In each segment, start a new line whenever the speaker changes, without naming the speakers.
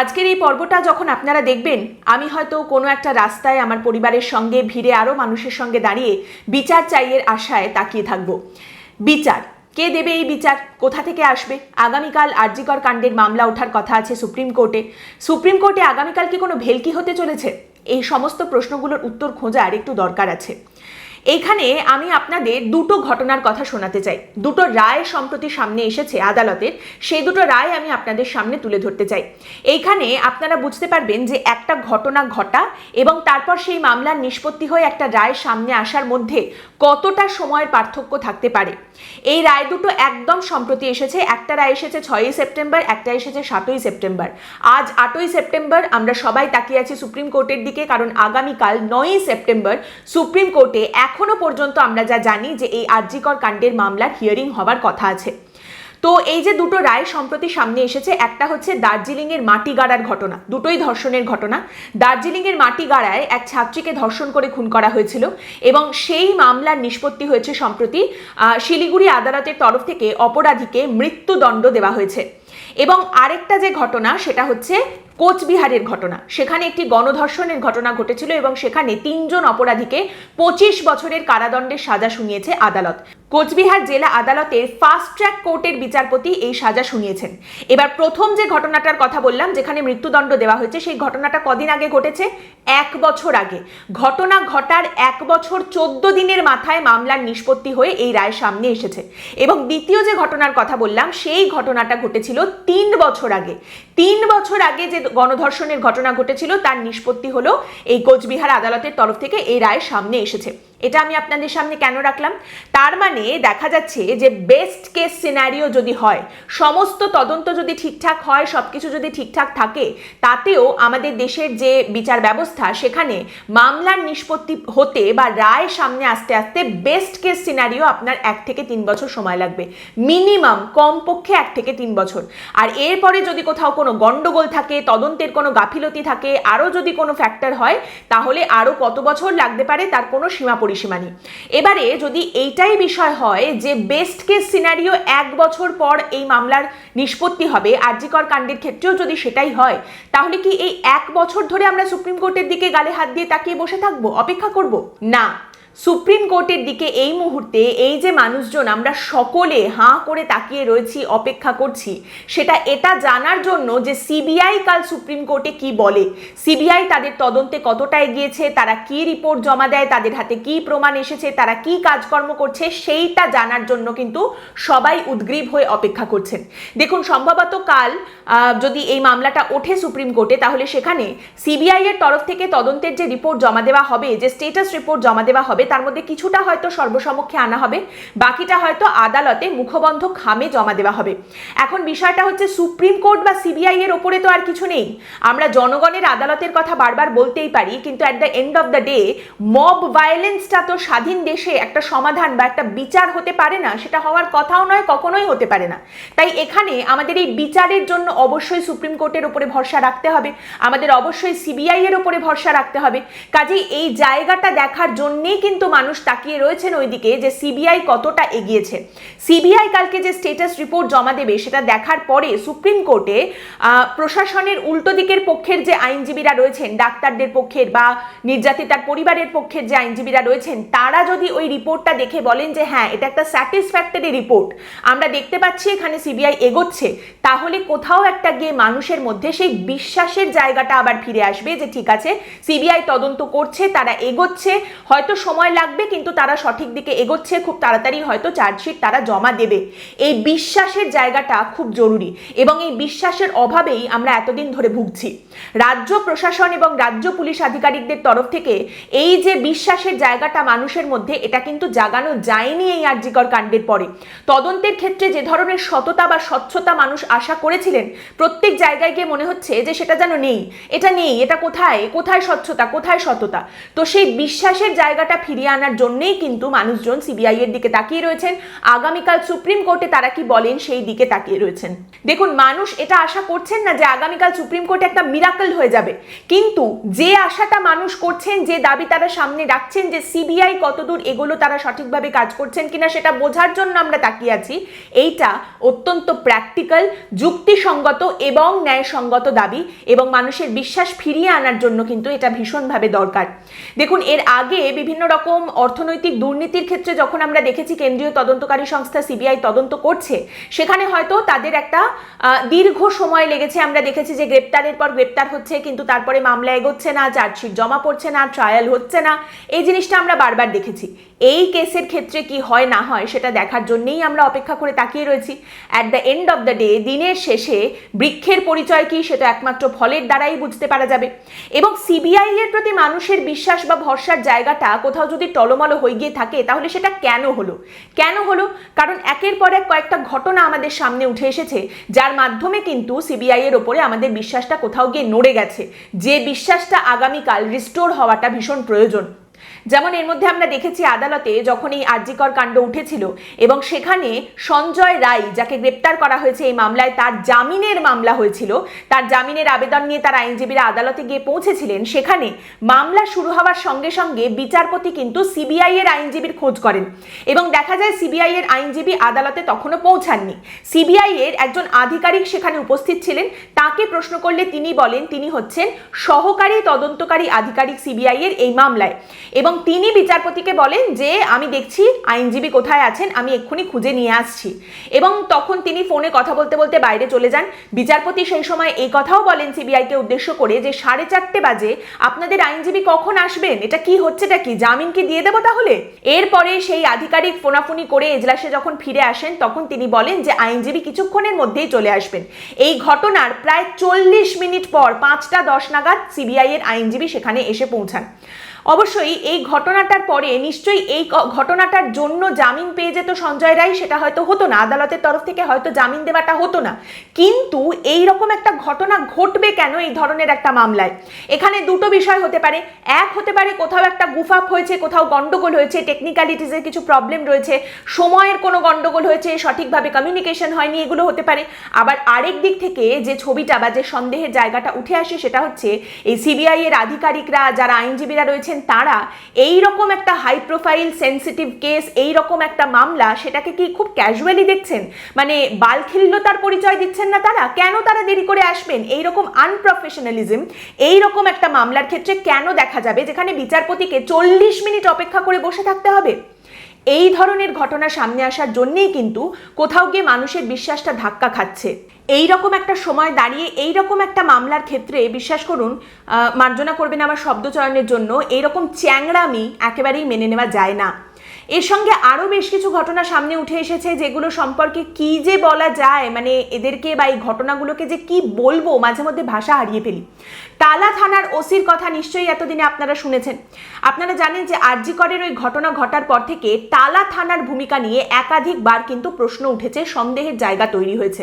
আজকের এই পর্বটা যখন আপনারা দেখবেন, আমি হয়তো কোনো একটা রাস্তায় আমার পরিবারের সঙ্গে ভিড়ে আরও মানুষের সঙ্গে দাঁড়িয়ে বিচার চাইয়ের আশায় তাকিয়ে থাকব। বিচার। কে দেবে এই বিচার? কোথা থেকে আসবে? আগামীকাল আরজিকর কাণ্ডের মামলা ওঠার কথা আছে সুপ্রিম কোর্টে। সুপ্রিম কোর্টে আগামীকাল কি কোনো ভেলকি হতে চলেছে? এই সমস্ত প্রশ্নগুলোর উত্তর খোঁজার একটু দরকার আছে। এইখানে আমি আপনাদের দুটো ঘটনার কথা শোনাতে চাই। দুটো রায় সম্প্রতি সামনে এসেছে আদালতের, সেই দুটো রায় আমি আপনাদের সামনে তুলে ধরতে চাই। এইখানে আপনারা বুঝতে পারবেন যে একটা ঘটনা ঘটা এবং তারপর সেই মামলার নিষ্পত্তি হয়ে একটা রায় সামনে আসার মধ্যে কতটা সময়ের পার্থক্য থাকতে পারে। এই রায় দুটো একদম সম্প্রতি এসেছে, একটা রায় এসেছে ছয়ই সেপ্টেম্বর, একটা এসেছে সাতই সেপ্টেম্বর। আজ আটই সেপ্টেম্বর, আমরা সবাই তাকিয়ে আছি সুপ্রিম কোর্টের দিকে, কারণ আগামীকাল নয়ই সেপ্টেম্বর সুপ্রিম কোর্টে এখনও পর্যন্ত আমরা যা জানি যে এই আরজিকর কাণ্ডের মামলার হিয়ারিং হবার কথা আছে। তো এই যে দুটো রায় সম্প্রতি সামনে এসেছে, একটা হচ্ছে দার্জিলিংয়ের মাটি গাড়ার ঘটনা, দুটোই ধর্ষণের ঘটনা। দার্জিলিংয়ের মাটি গাড়ায় এক ছাত্রীকে ধর্ষণ করে খুন করা হয়েছিল এবং সেই মামলার নিষ্পত্তি হয়েছে সম্প্রতি শিলিগুড়ি আদালতের তরফ থেকে অপরাধীকে মৃত্যুদণ্ড দেওয়া হয়েছে। এবং আরেকটা যে ঘটনা, সেটা হচ্ছে কোচবিহারের ঘটনা। সেখানে একটি গণধর্ষণের ঘটনা ঘটেছিল এবং সেখানে তিনজন অপরাধীকে পঁচিশ বছরের কারাদণ্ডের সাজা শুনিয়েছে আদালত। কোচবিহার জেলা আদালতের ফাস্ট ট্র্যাক কোর্টের বিচারপতি এই সাজা শুনিয়েছেন। এবার প্রথম যে ঘটনাটার কথা বললাম, যেখানে মৃত্যুদণ্ড দেওয়া হয়েছে, সেই ঘটনাটা কদিন আগে ঘটেছে? এক বছর আগে। ঘটনা ঘটার এক বছর চোদ্দ দিনের মাথায় মামলার নিষ্পত্তি হয়ে এই রায় সামনে এসেছে। এবং দ্বিতীয় যে ঘটনার কথা বললাম, সেই ঘটনাটা ঘটেছিল তিন বছর আগে। তিন বছর আগে যে গণধর্ষণের ঘটনা ঘটেছিল, তার নিষ্পত্তি হলো এই কোচবিহার আদালতের তরফ থেকে এই রায় সামনে এসেছে। এটা আমি আপনাদের সামনে কেন রাখলাম? তার মানে দেখা যাচ্ছে যে বেস্ট কেস সিনারিও যদি হয়, সমস্ত তদন্ত যদি ঠিকঠাক হয় সব কিছু যদি ঠিকঠাক থাকে, তাতেও আমাদের দেশের যে বিচার ব্যবস্থা, সেখানে মামলার নিষ্পত্তি হতে বা রায় সামনে আসতে আসতে বেস্ট কেস সিনারিও আপনার এক থেকে তিন বছর সময় লাগবে। মিনিমাম কমপক্ষে এক থেকে তিন বছর। আর এরপরে যদি কোথাও কোনো গন্ডগোল থাকে, তদন্তের কোনো গাফিলতি থাকে, আরও যদি কোনো ফ্যাক্টর হয়, তাহলে আরও কত বছর লাগতে পারে তার কোনো সীমা পরিসীমা নিই এবারে যদি এইটাই বিষয় হয় যে বেস্ট কেস সিনারিও এক বছর পর এই মামলার নিষ্পত্তি হবে আর্যিকর কাণ্ডের ক্ষেত্রেও যদি সেটাই হয়, তাহলে কি এই এক বছর ধরে আমরা সুপ্রিম কোর্টের দিকে গালে হাত দিয়ে তাকিয়ে বসে থাকব, অপেক্ষা করব? না। সুপ্রিম কোর্টের দিকে এই মুহূর্তে এই যে মানুষজন আমরা সকলে হাঁ করে তাকিয়ে রয়েছি, অপেক্ষা করছি, সেটা এটা জানার জন্য যে সিবিআই কাল সুপ্রিম কোর্টে কি বলে? সিবিআই তাদের তদন্তে কতটা এগিয়েছে? তারা কি রিপোর্ট জমা দেয়? তাদের হাতে কি প্রমাণ এসেছে? তারা কি কাজকর্ম করছে? সেইটা জানার জন্য কিন্তু সবাই উদ্গ্রীব হয়ে অপেক্ষা করছেন। দেখুন, সম্ভবত কাল যদি এই মামলাটা ওঠে সুপ্রিম কোর্টে, তাহলে সেখানে সিবিআই এর তরফ থেকে তদন্তের যে রিপোর্ট জমা দেওয়া হবে, যে স্টেটাস রিপোর্ট জমা দেওয়া হবে তার মধ্যে কিছুটা হয়তো সর্বসমক্ষে আনা হবে, বাকিটা হয়তো আদালতে মুখবন্ধ খামে জমা দেওয়া হবে। এখন বিষয়টা হচ্ছে সুপ্রিম কোর্ট বা সিবিআই এর ওপরে তো আর কিছু নেই। আমরা জনগণের আদালতের কথা বারবার বলতেই পারি, কিন্তু at the end of the day mob ভায়োলেন্সটা তো স্বাধীন দেশে একটা সমাধান বা একটা বিচার হতে পারে না, সেটা হওয়ার কথাও নয়, কখনোই হতে পারে না। তাই এখানে আমাদের এই বিচারের জন্য অবশ্যই সুপ্রিম কোর্টের উপরে ভরসা রাখতে হবে, আমাদের অবশ্যই সিবিআই এর উপরে ভরসা রাখতে হবে। কাজেই এই জায়গাটা দেখার জন্যেই কিন্তু মানুষ তাকিয়ে রয়েছেন ওইদিকে যে সিবিআই কতটা এগিয়েছে। সিবিআই কালকে যে স্টেটাস রিপোর্ট জমা দেবে, সেটা দেখার পরে সুপ্রিম কোর্টে প্রশাসনের উল্টো দিকের পক্ষের যে আইনজীবীরা রয়েছেন, ডাক্তারদের পক্ষের বা নির্যাতিতার পরিবারের পক্ষের যে আইনজীবীরা রয়েছেন, তারা যদি ওই রিপোর্টটা দেখে বলেন যে হ্যাঁ এটা একটা স্যাটিসফ্যাক্টরি রিপোর্ট আমরা দেখতে পাচ্ছি এখানে সিবিআই এগোচ্ছে, তাহলে কোথাও একটা গিয়ে মানুষের মধ্যে সেই বিশ্বাসের জায়গাটা আবার ফিরে আসবে যে ঠিক আছে, সিবিআই তদন্ত করছে, তারা এগোচ্ছে, হয়তো সময় লাগবে, কিন্তু তারা সঠিক দিকে এগোচ্ছে, খুব তাড়াতাড়ি হয়তো চার্জশিট তারা জমা দেবে। এই বিশ্বাসের জায়গাটা খুব জরুরি এবং এই বিশ্বাসের অভাবেই আমরা এতদিন ধরে ভুগছি। রাজ্য প্রশাসন এবং রাজ্য পুলিশ আধিকারিকদের তরফ থেকে এই যে বিশ্বাসের জায়গাটা মানুষের মধ্যে, এটা কিন্তু জাগানো যায়নি এই আর্যিকর কাণ্ডের পরে। তদন্তের ক্ষেত্রে যে ধরনের সততা বা স্বচ্ছতা মানুষ আশা করেছিলেন, প্রত্যেক জায়গায় গিয়ে মনে হচ্ছে যে সেটা যেন নেই। এটা নেই, এটা কোথায়? কোথায় স্বচ্ছতা? কোথায় সততা? তো সেই বিশ্বাসের জায়গাটা ফিরে ফিরিয়ে আনার জন্যই কিন্তু মানুষজন সিবিআই এর দিকে তাকিয়ে রয়েছেন। আগামীকাল সুপ্রিম কোর্টে তারা কি বলেন সেই দিকে তাকিয়ে রয়েছেন। দেখুন, মানুষ এটা আশা করছেন না যে আগামীকাল সুপ্রিম কোর্টে একটা মিরাকল হয়ে যাবে। কিন্তু যে আশাটা মানুষ করছেন, যে দাবি তারা সামনে রাখছেন যে সিবিআই কতদূর এগুলো, তারা সঠিকভাবে কাজ করছেন কিনা সেটা বোঝার জন্য আমরা তাকিয়ে আছি, এইটা অত্যন্ত প্র্যাকটিক্যাল যুক্তিসঙ্গত এবং ন্যায়সঙ্গত দাবি এবং মানুষের বিশ্বাস ফিরিয়ে আনার জন্য কিন্তু এটা ভীষণভাবে দরকার। দেখুন, এর আগে বিভিন্ন রকম অর্থনৈতিক দুর্নীতির ক্ষেত্রে যখন আমরা দেখেছি কেন্দ্রীয় তদন্তকারী সংস্থা সিবিআই তদন্ত করছে, সেখানে হয়তো তাদের একটা দীর্ঘ সময় লেগেছে। আমরা দেখেছি যে গ্রেপ্তারের পর গ্রেপ্তার হচ্ছে, কিন্তু তারপরে মামলা এগোচ্ছে না, চার্জশিট জমা পড়ছে না, ট্রায়াল হচ্ছে না। এই জিনিসটা আমরা বারবার দেখেছি। এই কেসের ক্ষেত্রে কি হয়, না হয়, সেটা দেখার জন্যেই আমরা অপেক্ষা করে তাকিয়ে রয়েছি। At the end of the day দিনের শেষে বৃক্ষের পরিচয় কি, সেটা একমাত্র ফলের দ্বারাই বুঝতে পারা যাবে। এবং সিবিআই এর প্রতি মানুষের বিশ্বাস বা ভরসার জায়গাটা কোথাও যদি টলমলো হয়ে গিয়ে থাকে, তাহলে সেটা কেন হলো? কেন হলো? কারণ একের পর এক কয়েকটা ঘটনা আমাদের সামনে উঠে এসেছে, যার মাধ্যমে কিন্তু সিবিআই এর ওপরে আমাদের বিশ্বাসটা কোথাও গিয়ে নড়ে গেছে। যে বিশ্বাসটা আগামীকাল রিস্টোর হওয়াটা ভীষণ প্রয়োজন। যেমন এর মধ্যে আমরা দেখেছি আদালতে যখন এই আরজিকর কাণ্ড উঠেছিল এবং সেখানে সঞ্জয় রায় যাকে গ্রেপ্তার করা হয়েছে এই মামলায় তার জামিনের মামলা হয়েছিল, তার জামিনের আবেদন নিয়ে তার আইনজীবীরা আদালতে গিয়ে পৌঁছেছিলেন, সেখানে মামলা শুরু হওয়ার সঙ্গে সঙ্গে বিচারপতি কিন্তু সিবিআই এর আইনজীবীর খোঁজ করেন এবং দেখা যায় সিবিআই এর আইনজীবী আদালতে তখনও পৌঁছাননি। সিবিআই এর একজন আধিকারিক সেখানে উপস্থিত ছিলেন, তাকে প্রশ্ন করলে তিনি বলেন, তিনি হচ্ছেন সহকারী তদন্তকারী আধিকারিক সিবিআই এর এই মামলায়। এবং তিনি বিচারপতিকে বলেন যে, আমি দেখছি আইনজীবী কোথায় আছেন, আমি এক্ষুনি খুঁজে নিয়ে আসছি। এবং তখন তিনি ফোনে কথা বলতে বলতে বাইরে চলে যান। বিচারপতি সেই সময় এই কথাও বলেন সিবিআইকে উদ্দেশ্য করে যে, সাড়ে চারটে বাজে, আপনাদের আইনজীবী কখন আসবেন? এটা কি হচ্ছেটা কি? জামিন কি দিয়ে দেবো তাহলে? এরপরে সেই আধিকারিক ফোনাফুনি করে এজলাসে যখন ফিরে আসেন, তখন তিনি বলেন যে, আইনজীবী কিছুক্ষণের মধ্যেই চলে আসবেন। এই ঘটনার প্রায় চল্লিশ মিনিট পর পাঁচটা দশ নাগাদ সিবিআই এর আইনজীবী সেখানে এসে পৌঁছান। অবশ্যই এই ঘটনাটার পরে নিশ্চয়ই এই ঘটনাটার জন্য জামিন পেয়ে যেত সঞ্জয় রায়, সেটা হয়তো হতো না। আদালতের তরফ থেকে হয়তো জামিন দেওয়াটা হতো না। কিন্তু এই রকম একটা ঘটনা ঘটবে কেন এই ধরনের একটা মামলায়? এখানে দুটো বিষয় হতে পারে। এক হতে পারে কোথাও একটা গুফাপ হয়েছে, কোথাও গন্ডগোল হয়েছে টেকনিক্যালিটিসের কিছু প্রবলেম রয়েছে, সময়ের কোনো গন্ডগোল হয়েছে, সঠিকভাবে কমিউনিকেশন হয়নি, এগুলো হতে পারে। আবার আরেক দিক থেকে যে ছবিটা বা যে সন্দেহের জায়গাটা উঠে আসে সেটা হচ্ছে এই সিবিআই এর আধিকারিকরা, যারা আইনজীবীরা রয়েছেন তারা এই রকম একটা হাই প্রোফাইল সেন্সিটিভ কেস এই রকম একটা মামলা, সেটাকে কি খুব ক্যাজুয়ালি দেখছেন? মানে বালখিল্যতার পরিচয় দিচ্ছেন না তারা? কেন তারা দেরি করে আসবেন? এই রকম আনপ্রফেশনালিজম এই রকম একটা মামলার ক্ষেত্রে কেন দেখা যাবে? যেখানে বিচারপতিকে চল্লিশ মিনিট অপেক্ষা করে বসে থাকতে হবে? এই ধরনের ঘটনা সামনে আসার জন্যেই কিন্তু কোথাও গিয়ে মানুষের বিশ্বাসটা ধাক্কা খাচ্ছে। এই রকম একটা সময় দাঁড়িয়ে এই রকম একটা মামলার ক্ষেত্রে বিশ্বাস করুন মার্জনা করবেন আমার শব্দচয়নের জন্য, এইরকম চ্যাংড়ামি একেবারেই মেনে নেওয়া যায় না। এর সঙ্গে আরও বেশ কিছু ঘটনা সামনে উঠে এসেছে যেগুলো সম্পর্কে কি যে বলা যায় মানে এদেরকে বা এই ঘটনাগুলোকে যে কি বলব, মাঝে মধ্যে ভাষা হারিয়ে ফেলি। তালা থানার ওসির কথা নিশ্চয়ই এতদিনে আপনারা শুনেছেন। আপনারা জানেন যে আরজিকরের ওই ঘটনা ঘটার পর থেকে তালা থানার ভূমিকা নিয়ে একাধিকবার কিন্তু প্রশ্ন উঠেছে, সন্দেহের জায়গা তৈরি হয়েছে।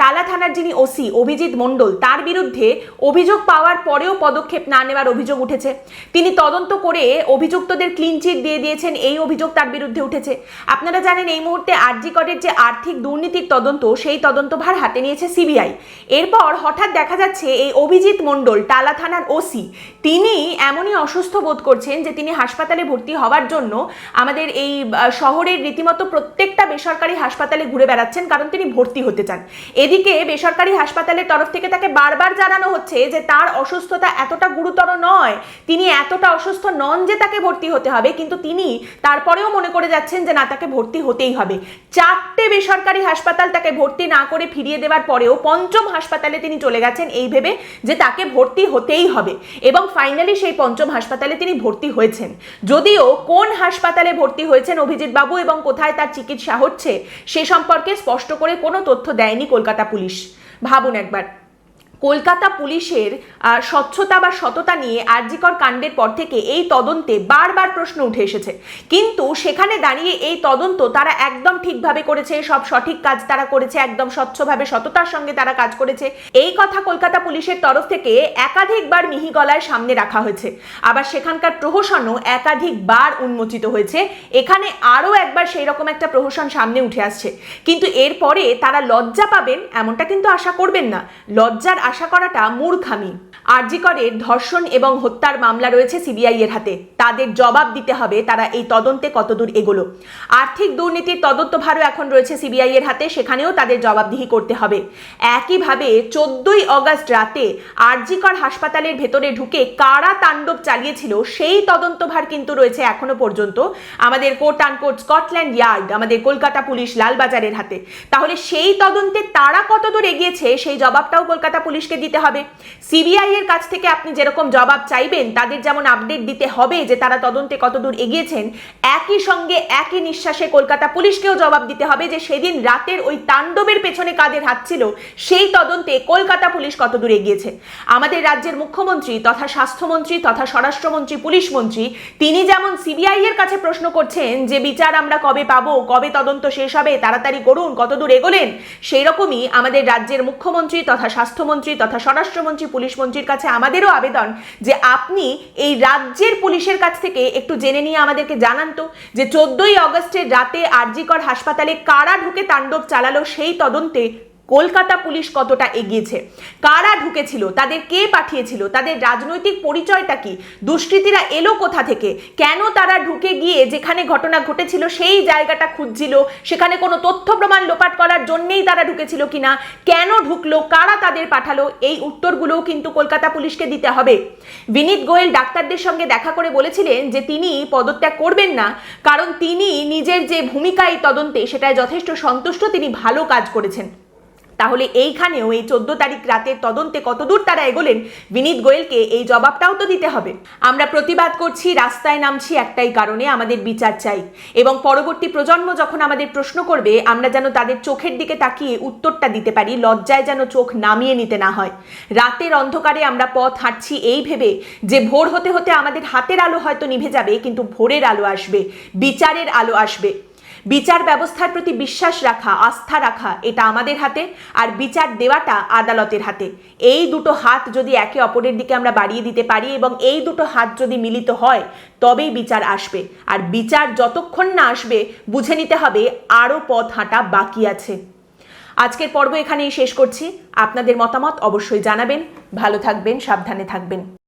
টালা থানার যিনি ওসি অভিজিৎ মণ্ডল, তার বিরুদ্ধে অভিযোগ পাওয়ার পরেও পদক্ষেপ না নেওয়ার অভিযোগ উঠেছে। তিনি তদন্ত করে অভিযুক্তদের ক্লিন চিট দিয়ে দিয়েছেন, এই অভিযোগ তার বিরুদ্ধে উঠেছে। আপনারা জানেন, এই মুহূর্তে আরজিকরের যে আর্থিক দুর্নীতির তদন্ত, সেই তদন্তভার হাতে নিয়েছে সিবিআই। এরপর হঠাৎ দেখা যাচ্ছে, এই অভিজিৎ মণ্ডল টালা থানার ওসি, তিনি এমনই অসুস্থ বোধ করছেন যে তিনি হাসপাতালে ভর্তি হওয়ার জন্য আমাদের এই শহরের রীতিমতো প্রত্যেকটা বেসরকারি হাসপাতালে ঘুরে বেড়াচ্ছেন কারণ তিনি ভর্তি হতে চান। এদিকে বেসরকারি হাসপাতালের তরফ থেকে তাকে বারবার জানানো হচ্ছে যে তার অসুস্থতা এতটা গুরুতর নয়, তিনি এতটা অসুস্থ নন যে তাকে ভর্তি হতে হবে, কিন্তু তিনি তারপরেও মনে করে যাচ্ছেন যে না, তাকে ভর্তি হতেই হবে। চারটে বেসরকারি হাসপাতাল তাকে ভর্তি না করে ফিরিয়ে দেওয়ার পরেও পঞ্চম হাসপাতালে তিনি চলে গেছেন এই ভেবে যে তাকে ভর্তি হতেই হবে। এবং ফাইনালি সেই পঞ্চম হাসপাতালে তিনি ভর্তি হয়েছেন। যদিও কোন হাসপাতালে ভর্তি হয়েছেন অভিজিৎ বাবু এবং কোথায় তার চিকিৎসা হচ্ছে, সে সম্পর্কে স্পষ্ট করে কোনো তথ্য দেয়নি কলকাতা পুলিশ। ভাবুন একবার। কলকাতা পুলিশের স্বচ্ছতা বা সততা নিয়ে আরজিকর কাণ্ডের পর থেকে এই তদন্তে বারবার প্রশ্ন উঠে এসেছে। কিন্তু সেখানে দাঁড়িয়ে এই তদন্ত তারা একদম ঠিকভাবে করেছে, সব সঠিক কাজ তারা করেছে, একদম স্বচ্ছভাবে, সততার সঙ্গে তারা কাজ করেছে। এই কথা কলকাতা পুলিশের তরফ থেকে একাধিকবার মিহি গলায় সামনে রাখা হয়েছে। আবার সেখানকার প্রহসনও একাধিকবার উন্মোচিত হয়েছে। এখানে আরও একবার সেই রকম একটা প্রহসন সামনে উঠে আসছে। কিন্তু এরপরে তারা লজ্জা পাবেন এমনটা কিন্তু আশা করবেন না। লজ্জার আশা করাটা মূর্খামি। আরজিকরের ধর্ষণ এবং হত্যার মামলা রয়েছে সিবিআই এর হাতে। তাদের জবাব দিতে হবে তারা এই তদন্তে কতদূর এগোলো। আর্থিক দুর্নীতির তদন্ত ভারও এখন রয়েছে সিবিআই এর হাতে, সেখানেও তাদের জবাবদিহি করতে হবে। একইভাবে চোদ্দই অগস্ট রাতে আরজিকর হাসপাতালের ভেতরে ঢুকে কারা তাণ্ডব চালিয়েছিল, সেই তদন্তভার কিন্তু রয়েছে এখনও পর্যন্ত আমাদের কোর্ট আনকোর্ট স্কটল্যান্ড ইয়ার্ড আমাদের কলকাতা পুলিশ লালবাজারের হাতে। তাহলে সেই তদন্তে তারা কতদূর এগিয়েছে, সেই জবাবটাও কলকাতা পুলিশকে দিতে হবে। সিবিআই এর কাছ থেকে আপনি যেরকম জবাব চাইবেন, তাদের যেমন আপডেট দিতে হবে যে তারা তদন্তে কতদূর এগিয়েছেন, একই সঙ্গে একই নিঃশ্বাসে কলকাতা পুলিশকেও জবাব দিতে হবে যে সেদিন রাতের ওই তাণ্ডবের পেছনে কাদের হাত ছিল, সেই তদন্তে কলকাতা পুলিশ কতদূর এগিয়েছে। আমাদের রাজ্যের মুখ্যমন্ত্রী তথা স্বাস্থ্যমন্ত্রী তথা স্বরাষ্ট্রমন্ত্রী পুলিশ মন্ত্রী তিনি যেমন সিবিআই এর কাছে প্রশ্ন করছেন যে বিচার আমরা কবে পাবো, কবে তদন্ত শেষ হবে, তাড়াতাড়ি করুন, কতদূর এগোলেন সেই রকমই আমাদের রাজ্যের মুখ্যমন্ত্রী তথা স্বাস্থ্যমন্ত্রী তথা স্বরাষ্ট্রমন্ত্রী, পুলিশ মন্ত্রীর কাছে আমাদেরও আবেদন যে আপনি এই রাজ্যের পুলিশের কাছ থেকে একটু জেনে নিয়ে আমাদেরকে জানান তো যে চোদ্দই অগস্টের রাতে আরজিকর হাসপাতালে কারা ঢুকে তাণ্ডব চালালো সেই তদন্তে কলকাতা পুলিশ কতটা এগিয়েছে? কারা ঢুকেছিল? তাদের কে পাঠিয়েছিল? তাদের রাজনৈতিক পরিচয়টা কি? দুষ্কৃতীরা এলো কোথা থেকে? কেন তারা ঢুকে গিয়ে যেখানে ঘটনা ঘটেছিল সেই জায়গাটা খুঁজছিল? সেখানে কোনো তথ্য প্রমাণ লোপাট করার জন্যেই তারা ঢুকেছিল কিনা? কেন ঢুকলো? কারা তাদের পাঠালো? এই উত্তরগুলোও কিন্তু কলকাতা পুলিশকে দিতে হবে। বিনীত গোয়েল ডাক্তারদের সঙ্গে দেখা করে বলেছিলেন যে তিনি পদত্যাগ করবেন না, কারণ তিনি নিজের যে ভূমিকা এই তদন্তে সেটায় যথেষ্ট সন্তুষ্ট। তিনি ভালো কাজ করেছেন। তাহলে এইখানেও এই চোদ্দ তারিখ রাতের তদন্তে কতদূর তারা এগোলেন? বিনীত গোয়েলকে এই জবাবটাও তো দিতে হবে। আমরা প্রতিবাদ করছি, রাস্তায় নামছি একটাই কারণে, আমাদের বিচার চাই। এবং পরবর্তী প্রজন্ম যখন আমাদের প্রশ্ন করবে, আমরা যেন তাদের চোখের দিকে তাকিয়ে উত্তরটা দিতে পারি, লজ্জায় যেন চোখ নামিয়ে নিতে না হয়। রাতের অন্ধকারে আমরা পথ হাঁটছি এই ভেবে যে ভোর হতে হতে আমাদের হাতের আলো হয়তো নিভে যাবে, কিন্তু ভোরের আলো আসবে, বিচারের আলো আসবে। বিচার ব্যবস্থার প্রতি বিশ্বাস রাখা, আস্থা রাখা, এটা আমাদের হাতে, আর বিচার দেওয়াটা আদালতের হাতে। এই দুটো হাত যদি একে অপরের দিকে আমরা বাড়িয়ে দিতে পারি এবং এই দুটো হাত যদি মিলিত হয়, তবেই বিচার আসবে। আর বিচার যতক্ষণ না আসবে, বুঝে নিতে হবে আরও পথ হাঁটা বাকি আছে। আজকের পর্ব এখানেই শেষ করছি। আপনাদের মতামত অবশ্যই জানাবেন। ভালো থাকবেন, সাবধানে থাকবেন।